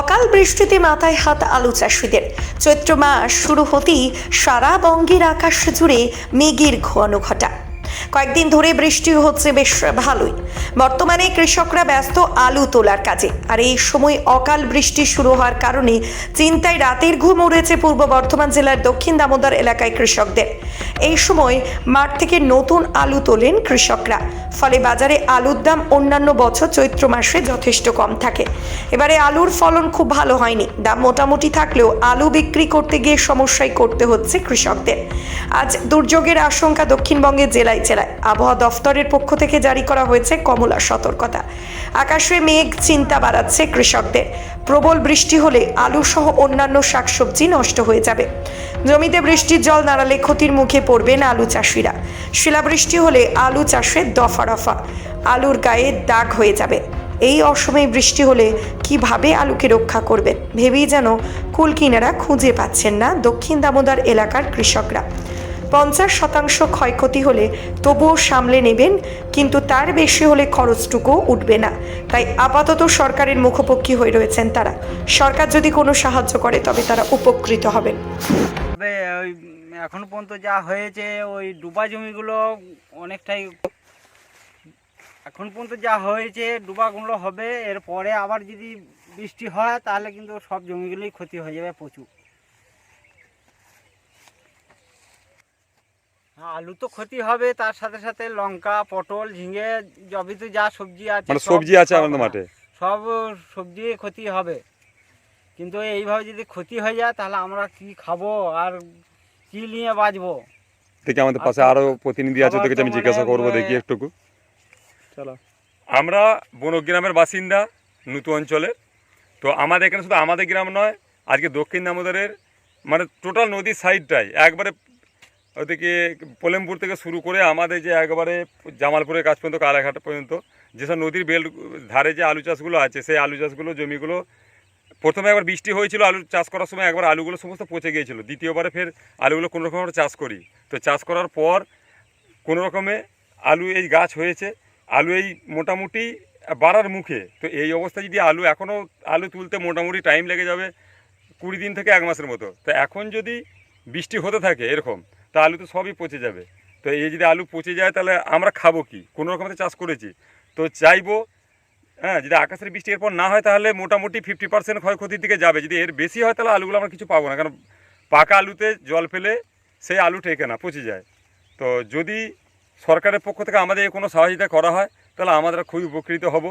অকাল বৃষ্টিতে মাথায় হাত আলু চাষিদের। চৈত্র মাস শুরু হতেই সারা বঙ্গের আকাশ জুড়ে মেঘের ঘন ঘটা কয়েকদিন ধরে বৃষ্টি হচ্ছে বেশ ভালোই। বর্তমানে কৃষকরা ব্যস্ত আলু তোলার কাজে। আর এই সময় অকাল বৃষ্টি শুরু হওয়ার কারণে চিন্তায় রাতের ঘুম উড়েছে পূর্ব বর্ধমান জেলার দক্ষিণ দামোদর এলাকায় কৃষকদের। এই সময় মাঠ থেকে নতুন আলু তোলেন কৃষকরা। ফলে বাজারে আলুর দাম অন্যান্য বছর চৈত্র মাসে যথেষ্ট কম থাকে। এবারে আলুর ফলন খুব ভালো হয়নি। দাম মোটামুটি থাকলেও আলু বিক্রি করতে গিয়ে সমস্যায় করতে হচ্ছে কৃষকদের। আজ দুর্যোগের আশঙ্কা দক্ষিণবঙ্গের জেলায় জেলায়। আবহাওয়া দফতরের পক্ষ থেকে জারি করা হয়েছে কমলা সতর্কতা। আকাশে মেঘ, চিন্তা বাড়াচ্ছে কৃষকদের। প্রবল বৃষ্টি হলে আলু সহ অন্যান্য শাকসবজি নষ্ট হয়ে যাবে। জমিতে বৃষ্টির জল নাড়ালে ক্ষতির মুখে পড়বেন আলু চাষিরা। শিলাবৃষ্টি হলে আলু চাষে দফা রফা। আলুর গায়ে দাগ হয়ে যাবে। এই অসময়ে বৃষ্টি হলে কীভাবে আলুকে রক্ষা করবেন? ভেবেই যেন কুলকিনারা খুঁজে পাচ্ছেন না দক্ষিণ দামোদর এলাকার কৃষকরা। পঞ্চাশ শতাংশ ক্ষয়ক্ষতি হলে তবুও সামলে নেবেন, কিন্তু তার বেশি হলে খরচটুকুও উঠবে না। তাই আপাতত সরকারের মুখোপক্ষী হয়ে রয়েছেন তারা। সরকার যদি কোনো সাহায্য করে, তবে তারা উপকৃত হবেন। ওই এখন পর্যন্ত যা হয়েছে, ওই ডুবা জমিগুলো অনেকটাই এখন পর্যন্ত যা হয়েছে, ডুবাগুলো হবে। এরপরে আবার যদি বৃষ্টি হয়, তাহলে কিন্তু সব জমিগুলোই ক্ষতি হয়ে যাবে প্রচুর। আলু তো ক্ষতি হবে তার সাথে সাথে লঙ্কা পটল ঝিঙে জবিতে যা সবজি আছে মানে সবজি আছে আমাদের মাঠে? সব সবজি ক্ষতি হবে। কিন্তু এইভাবে যদি ক্ষতি হয়ে যায় তাহলে আমরা কি খাব আর কি নিয়ে বাঁচবো? দেখি আমাদের পাশে। আরও প্রতিনিধি আছে ওদেরকে আমি জিজ্ঞাসা মানে, করব দেখি একটুকু। চলো। আমরা বনগ্রামের বাসিন্দা নূতু অঞ্চলে। তো আমাদের এখানে শুধু আমাদের গ্রাম নয় আজকে দক্ষিণ দামোদরের মানে টোটাল নদীর সাইডটাই একবারে ওদিকে পোলেমপুর থেকে শুরু করে আমাদের যে একবারে জামালপুরের কাছ পর্যন্ত, কালাঘাট পর্যন্ত, যেসব নদীর বেল ধারে যে আলু চাষগুলো আছে, সেই আলু চাষগুলো, জমিগুলো প্রথমে একবার বৃষ্টি হয়েছিল, আলু চাষ করার সময় একবার আলুগুলো সমস্ত পচে গিয়েছিল। দ্বিতীয়বারে ফের আলুগুলো কোনো রকম আমরা চাষ করি। তো চাষ করার পর কোনো রকমে আলু এই গাছ হয়েছে, আলু এই মোটামুটি বাড়ার মুখে। তো এই অবস্থায় যদি আলু এখনও, আলু তুলতে মোটামুটি টাইম লেগে যাবে কুড়ি দিন থেকে এক মাসের মতো। তো এখন যদি বৃষ্টি হতে থাকে এরকম তা আলু তো সবই পচে যাবে। তো এই যদি আলু পচে যায়, তাহলে আমরা খাব কি? কোনো রকমে চাষ করেছি। তো চাইব হ্যাঁ যদি আকাশের বৃষ্টি এরপর না হয়, তাহলে মোটামুটি ফিফটি পার্সেন্ট ক্ষয়ক্ষতির দিকে যাবে। যদি এর বেশি হয়, তাহলে আলুগুলো আমরা কিছু পাবো না। কারণ পাকা আলুতে জল ফেলে সেই আলু টেকে না, পচে যায়। তো যদি সরকারের পক্ষ থেকে আমাদের কোনো সহযোগিতা করা হয়, তাহলে আমরা খুবই উপকৃত হব।